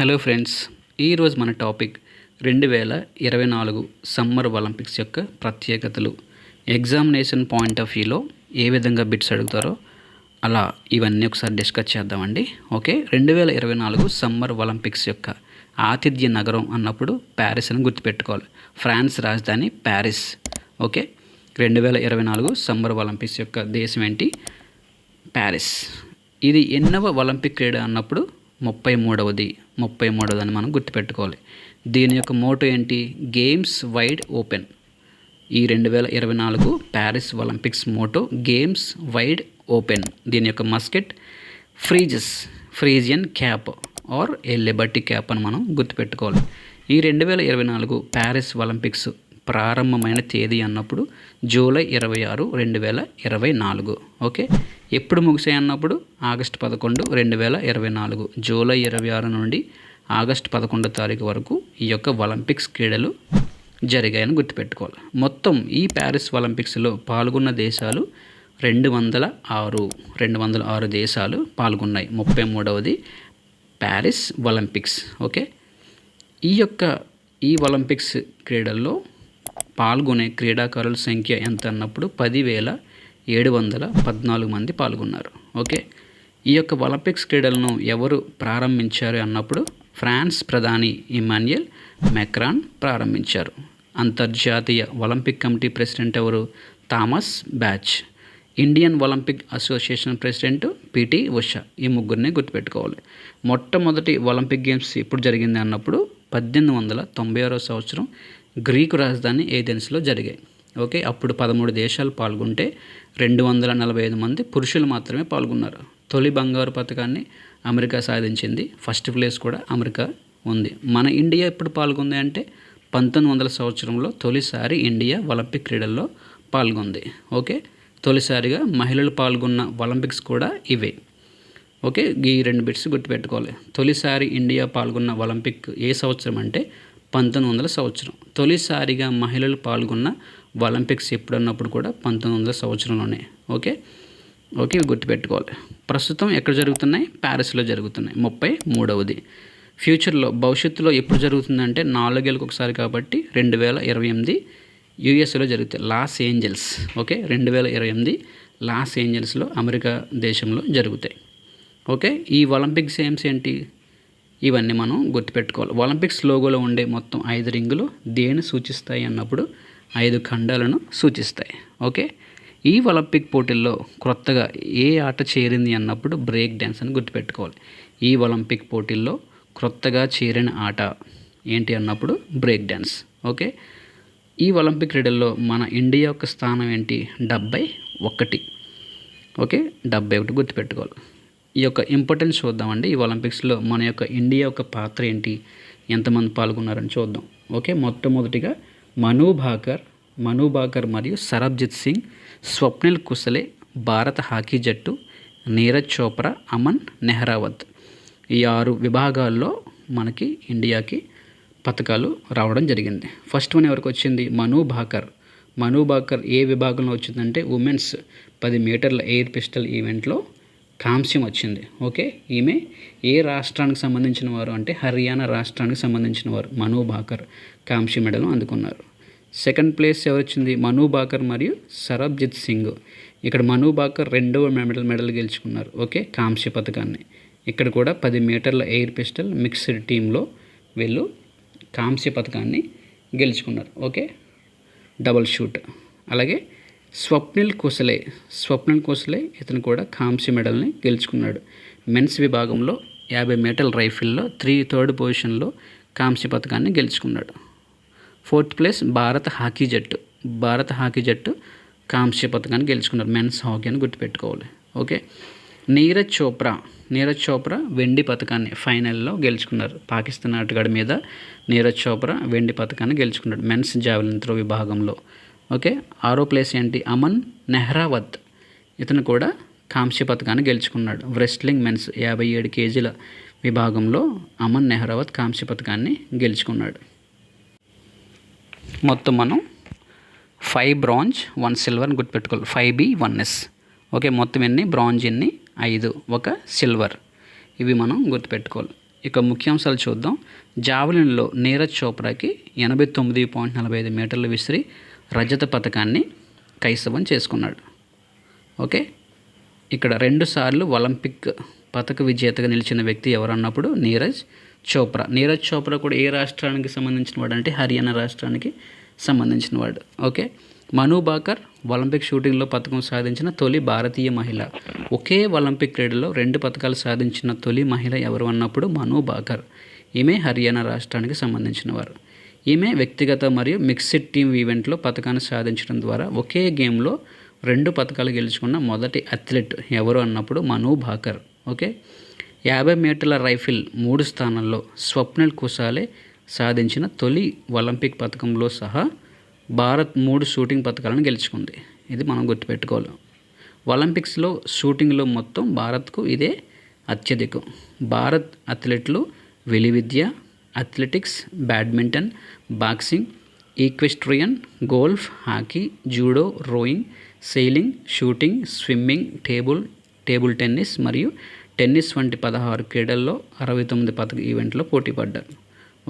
Hello friends ఈరోజు మన topic రెండు వేల ఇరవై నాలుగు సమ్మర్ ఒలింపిక్స్ యొక్క ప్రత్యేకతలు. ఎగ్జామినేషన్ పాయింట్ ఆఫ్ వ్యూలో ఏ విధంగా బిట్స్ అడుగుతారో అలా ఇవన్నీ ఒకసారి డిస్కస్ చేద్దామండి. ఓకే రెండు వేల ఇరవై నాలుగు సమ్మర్ ఒలింపిక్స్ యొక్క ఆతిథ్య నగరం అన్నప్పుడు ప్యారిస్ అని గుర్తుపెట్టుకోవాలి. ఫ్రాన్స్ రాజధాని ప్యారిస్ ఓకే రెండు వేల ఇరవై నాలుగు సమ్మర్ ఒలింపిక్స్ యొక్క దేశం ఏంటి? ప్యారిస్ ఇది ఎన్నవ ఒలింపిక్ క్రీడ అన్నప్పుడు ముప్పై మూడవది ముప్పై మూడవది అని మనం గుర్తుపెట్టుకోవాలి. దీని యొక్క మోటో ఏంటి? Games wide open. ఈ రెండు వేల ఇరవై నాలుగు Paris Olympics motto games wide open. దీని యొక్క mascot Phryges Phrygian cap or a liberty cap అని మనం గుర్తుపెట్టుకోవాలి. ఈ రెండు వేల ఇరవై నాలుగు ప్యారిస్ ఒలింపిక్స్ ప్రారంభమైన తేదీ అన్నప్పుడు జూలై ఇరవై ఆరు రెండు వేల ఇరవై నాలుగు. ఓకే? ఎప్పుడు ముగిసాయన్నప్పుడు ఆగస్టు పదకొండు రెండు వేల ఇరవై నాలుగు జూలై ఇరవై ఆరు నుండి ఆగస్టు పదకొండో తారీఖు వరకు ఈ యొక్క ఒలింపిక్స్ క్రీడలు జరిగాయని గుర్తుపెట్టుకోవాలి. మొత్తం ఈ ప్యారిస్ ఒలింపిక్స్లో పాల్గొన్న దేశాలు రెండు వందల ఆరు రెండు వందల ఆరు దేశాలు పాల్గొన్నాయి. ముప్పై మూడవది ప్యారిస్ ఒలింపిక్స్ ఓకే? ఈ యొక్క ఈ ఒలింపిక్స్ క్రీడల్లో పాల్గొనే క్రీడాకారుల సంఖ్య ఎంత అన్నప్పుడు పదివేల ఏడు వందల పద్నాలుగు మంది పాల్గొన్నారు. ఓకే? ఈ యొక్క ఒలింపిక్స్ క్రీడలను ఎవరు ప్రారంభించారు అన్నప్పుడు ఫ్రాన్స్ ప్రధాని ఇమాన్యుయల్ మెక్రాన్ ప్రారంభించారు. అంతర్జాతీయ ఒలింపిక్ కమిటీ ప్రెసిడెంట్ ఎవరు? Thomas Bach. Indian Olympic association president PT Usha. ఈ ముగ్గురిని గుర్తుపెట్టుకోవాలి. మొట్టమొదటి ఒలింపిక్ గేమ్స్ ఎప్పుడు జరిగింది అన్నప్పుడు పద్దెనిమిది వందల తొంభై ఆరో సంవత్సరం గ్రీకు రాజధాని ఏథెన్స్లో జరిగాయి. ఓకే అప్పుడు పదమూడు దేశాలు పాల్గొంటే రెండు వందల నలభై ఐదు మంది పురుషులు మాత్రమే పాల్గొన్నారు. తొలి బంగారు పథకాన్ని అమెరికా సాధించింది. ఫస్ట్ ప్లేస్ కూడా అమెరికా ఉంది. మన ఇండియా ఎప్పుడు పాల్గొంది అంటే పంతొమ్మిది వందల సంవత్సరంలో తొలిసారి ఇండియా ఒలింపిక్ క్రీడల్లో పాల్గొంది. ఓకే తొలిసారిగా మహిళలు పాల్గొన్న ఒలింపిక్స్ కూడా ఇవే. ఓకే ఈ రెండు బిట్స్ గుర్తుపెట్టుకోవాలి. తొలిసారి ఇండియా పాల్గొన్న ఒలింపిక్ ఏ సంవత్సరం అంటే పంతొమ్మిది వందల సంవత్సరం. తొలిసారిగా మహిళలు పాల్గొన్న ఒలింపిక్స్ ఎప్పుడన్నప్పుడు కూడా పంతొమ్మిది వందల సంవత్సరంలోనే ఓకే? ఓకే ఇవి గుర్తుపెట్టుకోవాలి. ప్రస్తుతం ఎక్కడ జరుగుతున్నాయి? ప్యారిస్లో జరుగుతున్నాయి. ముప్పై మూడవది. ఫ్యూచర్లో భవిష్యత్తులో ఎప్పుడు జరుగుతుందంటే నాలుగేళ్ళకి ఒకసారి కాబట్టి రెండు వేల ఇరవై ఎనిమిది యూఎస్ఏలో జరుగుతాయి. Los Angeles okay? రెండు వేల ఇరవై ఎనిమిది లాస్ ఏంజల్స్లో అమెరికా దేశంలో జరుగుతాయి. ఓకే? ఈ ఒలింపిక్స్ గేమ్స్ ఏంటి? ఇవన్నీ మనం గుర్తుపెట్టుకోవాలి. ఒలింపిక్స్ లోగోలో ఉండే మొత్తం ఐదు రింగులు దేని సూచిస్తాయి అన్నప్పుడు ఐదు ఖండాలను సూచిస్తాయి. ఓకే? ఈ ఒలింపిక్ పోటీల్లో క్రొత్తగా ఏ ఆట చేరింది అన్నప్పుడు బ్రేక్ డ్యాన్స్ అని గుర్తుపెట్టుకోవాలి. ఈ ఒలింపిక్ పోటీల్లో క్రొత్తగా చేరిన ఆట ఏంటి అన్నప్పుడు బ్రేక్ డ్యాన్స్ ఓకే? ఈ ఒలింపిక్ క్రీడల్లో మన ఇండియా యొక్క స్థానం ఏంటి? డెబ్బై ఒకటి. ఓకే? డెబ్బై ఒకటి గుర్తుపెట్టుకోవాలి. ఈ యొక్క ఇంపార్టెన్స్ చూద్దామండి. ఈ ఒలింపిక్స్లో మన యొక్క ఇండియా యొక్క పాత్ర ఏంటి? ఎంతమంది పాల్గొన్నారని చూద్దాం. ఓకే? మొట్టమొదటిగా మను భాకర్ భాకర్ మరియు సరబ్జిత్ సింగ్ స్వప్నిల్ కుసలే భారత హాకీ జట్టు నీరజ్ చోప్రా అమన్ నెహ్రావత్. ఈ ఆరు విభాగాల్లో మనకి ఇండియాకి పథకాలు రావడం జరిగింది. ఫస్ట్ వన్ ఎవరికి వచ్చింది? మను భాకర్. మను భాకర్ ఏ విభాగంలో వచ్చిందంటే ఉమెన్స్ పది మీటర్ల ఎయిర్ పిస్టల్ ఈవెంట్లో కాంస్యం వచ్చింది. ఓకే? ఈమె ఏ రాష్ట్రానికి సంబంధించిన వారు అంటే హర్యానా రాష్ట్రానికి సంబంధించిన వారు మను భాకర్ కాంస్య మెడల్ అందుకున్నారు. సెకండ్ ప్లేస్ ఎవరొచ్చింది? మను బాకర్ మరియు సరబ్జిత్ సింగ్. ఇక్కడ మను బాకర్ రెండవ మెడల్ మెడల్ గెలుచుకున్నారు. ఓకే కాంస్య పథకాన్ని ఇక్కడ కూడా పది మీటర్ల ఎయిర్ పిస్టల్ మిక్స్డ్ టీంలో వీళ్ళు కాంస్య పథకాన్ని గెలుచుకున్నారు. Okay double shoot. అలాగే స్వప్నిల్ కుసలే స్వప్నిల్ కుసలే ఇతను కూడా కాంస్య మెడల్ని గెలుచుకున్నాడు. మెన్స్ విభాగంలో యాభై మీటర్ల రైఫిల్లో త్రీ థర్డ్ పొజిషన్లో కాంస్య పథకాన్ని గెలుచుకున్నాడు. ఫోర్త్ ప్లేస్ భారత హాకీ జట్టు. భారత హాకీ జట్టు కాంస్య పథకాన్ని గెలుచుకున్నారు. మెన్స్ హాకీ అని గుర్తుపెట్టుకోవాలి. ఓకే? నీరజ్ చోప్రా. నీరజ్ చోప్రా వెండి పథకాన్ని ఫైనల్లో గెలుచుకున్నారు. పాకిస్తాన్ ఆటగాడి మీద నీరజ్ చోప్రా వెండి పథకాన్ని గెలుచుకున్నాడు. మెన్స్ జావెలిన్ త్రో విభాగంలో. ఓకే? ఆరో ప్లేస్ ఏంటి? అమన్ నెహ్రావత్. ఇతను కూడా కాంస్య పథకాన్ని గెలుచుకున్నాడు. రెస్లింగ్ మెన్స్ యాభై ఏడు కేజీల విభాగంలో అమన్ నెహ్రావత్ కాంస్య పథకాన్ని గెలుచుకున్నాడు. మొత్తం మనం ఫైవ్ బ్రాంజ్ వన్ సిల్వర్ గుర్తుపెట్టుకోవాలి. Five B one S okay మొత్తం ఎన్ని? బ్రాంజ్ ఎన్ని? ఐదు. ఒక సిల్వర్ ఇవి మనం గుర్తుపెట్టుకోవాలి. ఇక ముఖ్యాంశాలు చూద్దాం. జావలిన్లో నీరజ్ చోప్రాకి ఎనభై తొమ్మిది పాయింట్ నలభై ఐదు మీటర్లు విసిరి రజత పథకాన్ని కైసవం చేసుకున్నాడు. ఓకే ఇక్కడ రెండుసార్లు ఒలింపిక్ పథక విజేతగా నిలిచిన వ్యక్తి ఎవరన్నప్పుడు? నీరజ్ చోప్రా. నీరజ్ చోప్రా కూడా ఏ రాష్ట్రానికి సంబంధించిన వాడు అంటే హర్యానా రాష్ట్రానికి సంబంధించిన వాడు. ఓకే? మను బాకర్ ఒలింపిక్ షూటింగ్లో పథకం సాధించిన తొలి భారతీయ మహిళ. ఒకే ఒలింపిక్ క్రీడలో రెండు పథకాలు సాధించిన తొలి మహిళ ఎవరు అన్నప్పుడు మను బాకర్. ఈమె హర్యానా రాష్ట్రానికి సంబంధించిన వారు. ఈమె వ్యక్తిగత మరియు మిక్స్డ్ టీమ్ ఈవెంట్లో పథకాన్ని సాధించడం ద్వారా ఒకే గేమ్లో రెండు పథకాలు గెలుచుకున్న మొదటి అథ్లెట్ ఎవరు అన్నప్పుడు మను భాకర్ ఓకే? యాభై మీటర్ల రైఫిల్ మూడు స్థానాల్లో స్వప్నిల్ కుసాలే సాధించిన తొలి ఒలింపిక్ పథకంలో సహా భారత్ మూడు షూటింగ్ పథకాలను గెలుచుకుంది. ఇది మనం గుర్తుపెట్టుకోవాలి. ఒలింపిక్స్లో షూటింగ్లో మొత్తం భారత్కు ఇదే అత్యధికం. భారత్ అథ్లెట్లు వెలి విద్య athletics badminton boxing equestrian golf hockey judo rowing sailing shooting swimming table table tennis మరియు టెన్నిస్ వంటి పదహారు క్రీడల్లో అరవై తొమ్మిది పథక ఈవెంట్లో పోటీ పడ్డారు.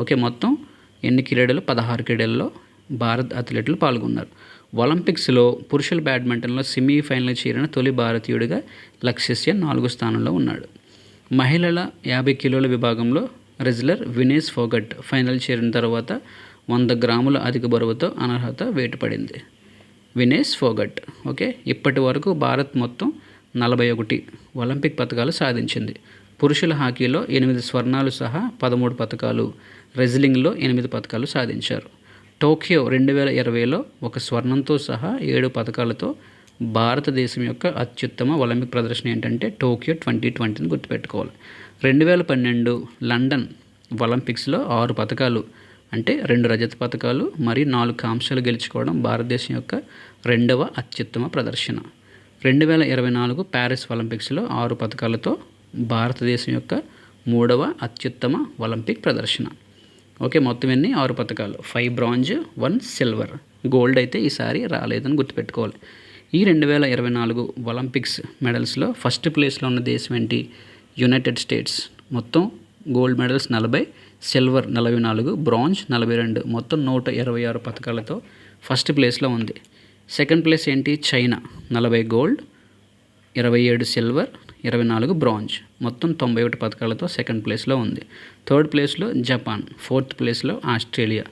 ఓకే మొత్తం ఎన్ని క్రీడలు? పదహారు క్రీడల్లో భారత్ అథ్లెట్లు పాల్గొన్నారు. ఒలింపిక్స్లో పురుషుల బ్యాడ్మింటన్లో సెమీఫైనల్ చేరిన తొలి భారతీయుడిగా లక్ష్యస్య నాలుగో స్థానంలో ఉన్నాడు. మహిళల యాభై కిలోల విభాగంలో రెజ్లర్ వినేష్ ఫోగట్ ఫైనల్ చేరిన తర్వాత వంద గ్రాముల అధిక బరువుతో అనర్హత వేటుపడింది. వినేష్ ఫోగట్ ఓకే ఇప్పటి వరకు భారత్ మొత్తం నలభై ఒకటి ఒలింపిక్ పథకాలు సాధించింది. పురుషుల హాకీలో ఎనిమిది స్వర్ణాలు సహా పదమూడు పథకాలు రెజ్లింగ్లో ఎనిమిది పథకాలు సాధించారు. టోక్యో రెండు వేల ఇరవైలో ఒక స్వర్ణంతో సహా ఏడు పథకాలతో భారతదేశం యొక్క అత్యుత్తమ ఒలింపిక్ ప్రదర్శన ఏంటంటే టోక్యో ట్వంటీ ట్వంటీని గుర్తుపెట్టుకోవాలి. రెండు వేల పన్నెండు లండన్ ఒలింపిక్స్లో ఆరు పథకాలు అంటే రెండు రజత పథకాలు మరియు నాలుగు కాంక్షలు గెలుచుకోవడం భారతదేశం యొక్క రెండవ అత్యుత్తమ ప్రదర్శన. రెండు వేల ఇరవై నాలుగు ప్యారిస్ ఒలింపిక్స్లో ఆరు పథకాలతో భారతదేశం యొక్క మూడవ అత్యుత్తమ ఒలింపిక్ ప్రదర్శన. ఓకే మొత్తం ఎన్ని? ఆరు పథకాలు five bronze one silver. Gold అయితే ఈసారి రాలేదని గుర్తుపెట్టుకోవాలి. ఈ రెండు వేల ఇరవై నాలుగు ఒలింపిక్స్ మెడల్స్లో ఫస్ట్ ప్లేస్లో ఉన్న దేశం ఏంటి? United States. మొత్తం గోల్డ్ మెడల్స్ నలభై సిల్వర్ నలభై నాలుగు బ్రాంజ్ నలభై రెండు. మొత్తం నూట ఇరవై ఆరు పథకాలతో ఫస్ట్ ప్లేస్లో ఉంది. సెకండ్ ప్లేస్ ఏంటి? చైనా. నలభై గోల్డ్ ఇరవై ఏడు సిల్వర్ ఇరవై నాలుగు బ్రాంజ్. మొత్తం తొంభై ఒకటి పథకాలతో సెకండ్ ప్లేస్లో ఉంది. థర్డ్ ప్లేస్లో జపాన్ ఫోర్త్ ప్లేస్లో ఆస్ట్రేలియా.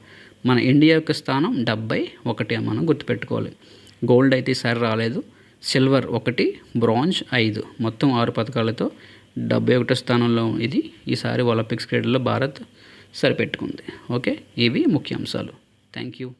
మన ఇండియా యొక్క స్థానం డెబ్బై ఒకటి మనం గుర్తుపెట్టుకోవాలి. గోల్డ్ అయితే ఈసారి రాలేదు. సిల్వర్ ఒకటి బ్రాంజ్ ఐదు. మొత్తం ఆరు పథకాలతో డెబ్బై ఒకటో స్థానంలో ఇది ఈసారి ఒలింపిక్స్ క్రీడల్లో భారత్ సరిపెట్టుకుంది. ఓకే? ఇవి ముఖ్యాంశాలు. Thank you.